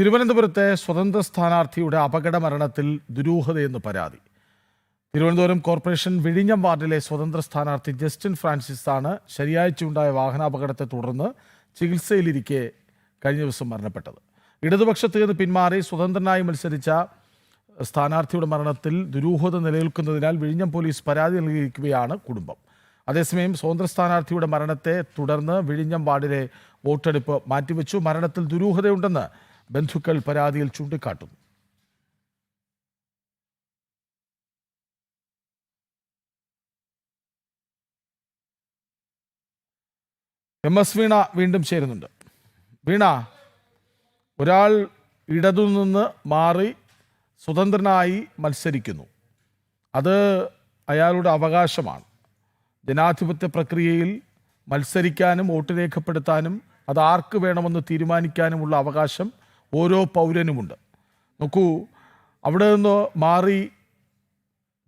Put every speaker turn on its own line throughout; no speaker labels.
തിരുവനന്തപുരത്തെ സ്വതന്ത്ര സ്ഥാനാർത്ഥിയുടെ അപകട മരണത്തിൽ ദുരൂഹതയെന്ന് പരാതി തിരുവനന്തപുരം കോർപ്പറേഷൻ വിഴിഞ്ഞം വാർഡിലെ സ്വതന്ത്ര സ്ഥാനാർത്ഥി ജസ്റ്റിൻ ഫ്രാൻസിസ് ആണ് ശനിയാഴ്ചയുണ്ടായ വാഹനാപകടത്തെ തുടർന്ന് ചികിത്സയിലിരിക്കെ കഴിഞ്ഞ ദിവസം മരണപ്പെട്ടത് ഇടതുപക്ഷത്ത് നിന്ന് പിന്മാറി സ്വതന്ത്രനായി മത്സരിച്ച സ്ഥാനാർത്ഥിയുടെ മരണത്തിൽ ദുരൂഹത നിലനിൽക്കുന്നതിനാൽ വിഴിഞ്ഞം പോലീസ് പരാതി നൽകിയിരിക്കുകയാണ് കുടുംബം അതേസമയം സ്വതന്ത്ര സ്ഥാനാർത്ഥിയുടെ മരണത്തെ തുടർന്ന് വിഴിഞ്ഞം വാർഡിലെ വോട്ടെടുപ്പ് മാറ്റിവെച്ചു മരണത്തിൽ ദുരൂഹതയുണ്ടെന്ന് ബന്ധുക്കൾ പരാതിയിൽ ചൂണ്ടിക്കാട്ടുന്നു എം എസ് വീണ വീണ്ടും ചേരുന്നുണ്ട് വീണ ഒരാൾ ഇടതു നിന്ന് മാറി സ്വതന്ത്രനായി മത്സരിക്കുന്നു അത് അയാളുടെ അവകാശമാണ് ജനാധിപത്യ പ്രക്രിയയിൽ മത്സരിക്കാനും വോട്ട് രേഖപ്പെടുത്താനും അത് ആർക്ക് വേണമെന്ന് തീരുമാനിക്കാനുമുള്ള അവകാശം ഓരോ പൗരനുമുണ്ട് നോക്കൂ അവിടെ നിന്ന് മാറി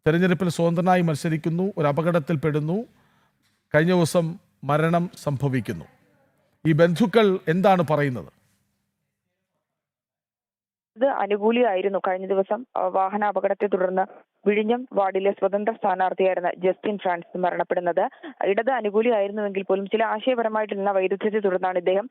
തെരഞ്ഞെടുപ്പിൽ സ്വതന്ത്രനായി മത്സരിക്കുന്നു ഒരു അപകടത്തിൽപ്പെടുന്നു കഴിഞ്ഞ ദിവസം മരണം സംഭവിക്കുന്നു ഈ ബന്ധുക്കൾ എന്താണ് പറയുന്നത്
ഇത് അനുകൂലിയായിരുന്നു കഴിഞ്ഞ ദിവസം വാഹന അപകടത്തെ തുടർന്ന് വിഴിഞ്ഞം വാർഡിലെ സ്വതന്ത്ര സ്ഥാനാർത്ഥിയായിരുന്ന ജസ്റ്റിൻ ഫ്രാൻസ് മരണപ്പെടുന്നത് ഇടത് അനുകൂലിയായിരുന്നുവെങ്കിൽ പോലും ചില ആശയപരമായിട്ടുള്ള വൈരുദ്ധ്യത്തെ തുടർന്നാണ് ഇദ്ദേഹം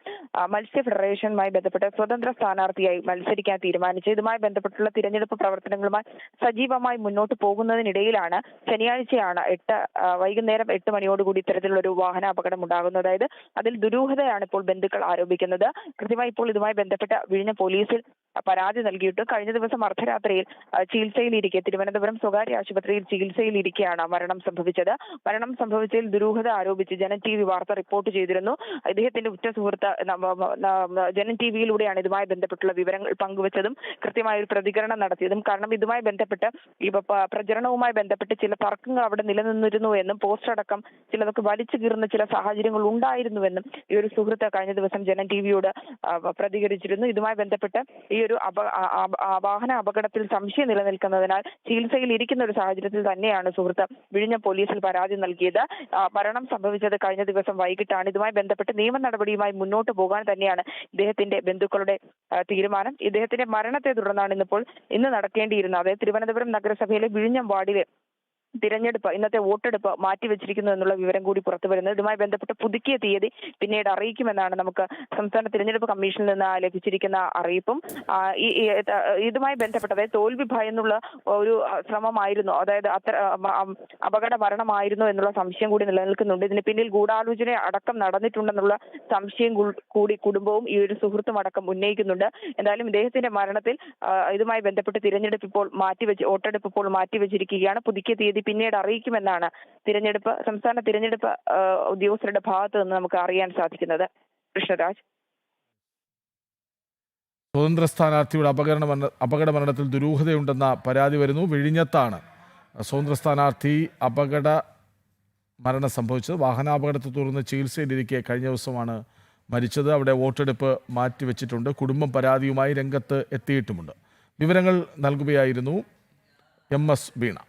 മത്സ്യ ഫെഡറേഷനുമായി ബന്ധപ്പെട്ട് സ്വതന്ത്ര സ്ഥാനാർത്ഥിയായി മത്സരിക്കാൻ തീരുമാനിച്ചത് ഇതുമായി ബന്ധപ്പെട്ടുള്ള തിരഞ്ഞെടുപ്പ് പ്രവർത്തനങ്ങളുമായി സജീവമായി മുന്നോട്ട് പോകുന്നതിനിടയിലാണ് ശനിയാഴ്ചയാണ് എട്ട് വൈകുന്നേരം എട്ട് മണിയോടുകൂടി ഇത്തരത്തിലുള്ള ഒരു വാഹന അപകടം ഉണ്ടാകുന്നത് അതായത് അതിൽ ദുരൂഹതയാണ് ഇപ്പോൾ ബന്ധുക്കൾ ആരോപിക്കുന്നത് കൃത്യമായി ഇപ്പോൾ ഇതുമായി ബന്ധപ്പെട്ട വിഴിഞ്ഞ പോലീസിൽ പരാതി നൽകിയിട്ട് കഴിഞ്ഞ ദിവസം അർദ്ധരാത്രിയിൽ ചികിത്സയിലിരിക്കെ തിരുവനന്തപുരം സ്വകാര്യ ആശുപത്രിയിൽ ചികിത്സയിലിരിക്കെയാണ് മരണം സംഭവിച്ചത് മരണം സംഭവിച്ചതിൽ ദുരൂഹത ആരോപിച്ച് ജനൻ ടി വി വാർത്ത റിപ്പോർട്ട് ചെയ്തിരുന്നു ഇദ്ദേഹത്തിന്റെ ഉറ്റ സുഹൃത്ത് ജനൻ ടി വിയിലൂടെയാണ് ഇതുമായി ബന്ധപ്പെട്ടുള്ള വിവരങ്ങൾ പങ്കുവച്ചതും കൃത്യമായ ഒരു പ്രതികരണം നടത്തിയതും കാരണം ഇതുമായി ബന്ധപ്പെട്ട് ഈ പ്രചരണവുമായി ബന്ധപ്പെട്ട് ചില തർക്കങ്ങൾ അവിടെ നിലനിന്നിരുന്നു എന്നും പോസ്റ്റ് അടക്കം ചിലതൊക്കെ വലിച്ചു കീറുന്ന ചില സാഹചര്യങ്ങൾ ഉണ്ടായിരുന്നുവെന്നും ഈ ഒരു സുഹൃത്ത് കഴിഞ്ഞ ദിവസം ജനൻ ടി വിയോട് പ്രതികരിച്ചിരുന്നു ഇതുമായി ബന്ധപ്പെട്ട് ഈ ഈയൊരു അപ വാഹന അപകടത്തിൽ സംശയം നിലനിൽക്കുന്നതിനാൽ ചികിത്സയിൽ ഇരിക്കുന്ന ഒരു സാഹചര്യത്തിൽ തന്നെയാണ് സുഹൃത്ത് വിഴിഞ്ഞ പോലീസിൽ പരാതി നൽകിയത് മരണം സംഭവിച്ചത് കഴിഞ്ഞ ദിവസം വൈകിട്ടാണ് ഇതുമായി ബന്ധപ്പെട്ട് നിയമ നടപടിയുമായി മുന്നോട്ട് പോകാൻ തന്നെയാണ് ഇദ്ദേഹത്തിന്റെ ബന്ധുക്കളുടെ തീരുമാനം ഇദ്ദേഹത്തിന്റെ മരണത്തെ തുടർന്നാണ് ഇന്നിപ്പോൾ ഇന്ന് നടക്കേണ്ടിയിരുന്നത് തിരുവനന്തപുരം നഗരസഭയിലെ വിഴിഞ്ഞം വാർഡിലെ തിരഞ്ഞെടുപ്പ് ഇന്നത്തെ വോട്ടെടുപ്പ് മാറ്റിവെച്ചിരിക്കുന്നു എന്നുള്ള വിവരം കൂടി പുറത്തു വരുന്നത് ഇതുമായി ബന്ധപ്പെട്ട് പുതുക്കിയ തീയതി പിന്നീട് അറിയിക്കുമെന്നാണ് നമുക്ക് സംസ്ഥാന തിരഞ്ഞെടുപ്പ് കമ്മീഷനിൽ നിന്ന് ലഭിച്ചിരിക്കുന്ന അറിയിപ്പും ഇതുമായി ബന്ധപ്പെട്ട് അതായത് തോൽവി എന്നുള്ള ഒരു ശ്രമമായിരുന്നു അതായത് അത്ര അപകട മരണമായിരുന്നു എന്നുള്ള സംശയം കൂടി നിലനിൽക്കുന്നുണ്ട് ഇതിന് പിന്നിൽ ഗൂഢാലോചന അടക്കം നടന്നിട്ടുണ്ടെന്നുള്ള സംശയം കൂടി കുടുംബവും ഈ ഒരു സുഹൃത്തും അടക്കം ഉന്നയിക്കുന്നുണ്ട് എന്തായാലും ഇദ്ദേഹത്തിന്റെ മരണത്തിൽ ഇതുമായി ബന്ധപ്പെട്ട് തിരഞ്ഞെടുപ്പ് ഇപ്പോൾ മാറ്റിവെച്ച് വോട്ടെടുപ്പ് ഇപ്പോൾ മാറ്റിവെച്ചിരിക്കുകയാണ് പുതുക്കിയ തീയതി സ്ഥിതി പിന്നീട് അറിയിക്കുമെന്നാണ് തിരഞ്ഞെടുപ്പ് സംസ്ഥാന തിരഞ്ഞെടുപ്പ് ഉദ്യോഗസ്ഥരുടെ ഭാഗത്തു നിന്ന് നമുക്ക് അറിയാൻ സാധിക്കുന്നത് കൃഷ്ണരാജ്
സ്വതന്ത്ര സ്ഥാനാർത്ഥിയുടെ അപകട അപകട മരണത്തിൽ ദുരൂഹതയുണ്ടെന്ന പരാതി വരുന്നു വിഴിഞ്ഞത്താണ് സ്വതന്ത്ര സ്ഥാനാർത്ഥി അപകട മരണം സംഭവിച്ചത് വാഹനാപകടത്തെ തുടർന്ന് ചികിത്സയിലിരിക്കെ കഴിഞ്ഞ ദിവസമാണ് മരിച്ചത് അവിടെ വോട്ടെടുപ്പ് മാറ്റിവെച്ചിട്ടുണ്ട് കുടുംബം പരാതിയുമായി രംഗത്ത് എത്തിയിട്ടുമുണ്ട് വിവരങ്ങൾ നൽകുകയായിരുന്നു എം എസ് വീണ